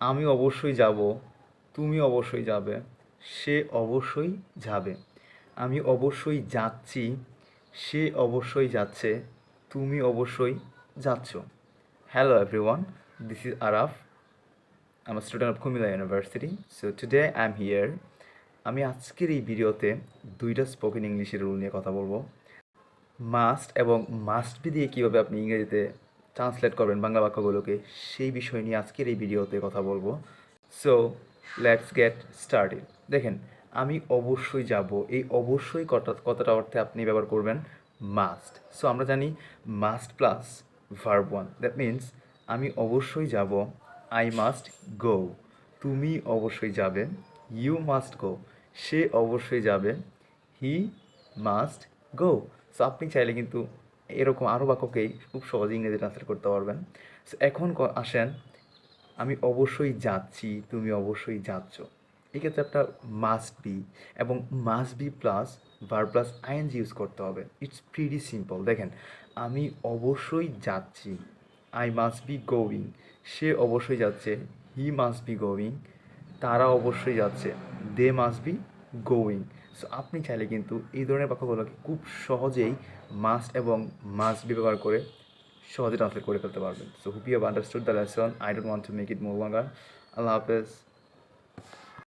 আমি অবশ্যই যাব, তুমি অবশ্যই যাবে, সে অবশ্যই যাবে। আমি অবশ্যই যাচ্ছি, সে অবশ্যই যাচ্ছে, তুমি অবশ্যই যাচ্ছ। Hello everyone this is Araf I'm student of Comilla university so today I am here আমি আজকের এই ভিডিওতে দুইটা স্পোকেন ইংলিশের রুল নিয়ে কথা বলব। মাস্ট এবং মাস্ট বি দিয়ে কীভাবে আপনি ইংরেজিতে ট্রান্সলেট করবেন বাংলা বাক্যগুলোকে। সেই বিষয় নিয়ে আজকের এই ভিডিওতে কথা বলব। সো লেটস গেট স্টার্টেড দেখেন, আমি অবশ্যই যাব। এই অবশ্যই কটা কতটা অর্থে আপনি ব্যবহার করবেন? মাস্ট সো আমরা জানি must plus verb one that means আমি অবশ্যই যাব। আই মাস্ট গো তুমি অবশ্যই যাবে। ইউ মাস্ট গো সে অবশ্যই যাবে। হি মাস্ট গো সো আপনি চাইলে কিন্তু এরকম আরও বাক্যকেই খুব সহজে ইংরেজি ট্রান্সলেট করতে পারবেন। এখন আসেন, আমি অবশ্যই যাচ্ছি, তুমি অবশ্যই যাচ্ছ। এক্ষেত্রে একটা মাস্ট বি এবং must be plus verb plus ING use করতে হবে। ইটস প্রিটি সিম্পল দেখেন, আমি অবশ্যই যাচ্ছি। আই মাস্ট বি গোয়িং সে অবশ্যই যাচ্ছে হি মাস্ট বি গোয়িং তারা অবশ্যই যাচ্ছে they must be going so আপনি চাইলে কিন্তু এই ধরনের বাক্যগুলোকে খুব সহজেই মাস্ট এবং মাস্ট ব্যবহার করে সহজে ট্রান্সলেট করে ফেলতে পারবেন। So hope you understood the lesson I don't want to make it more longer আল্লাহ হাফেজ।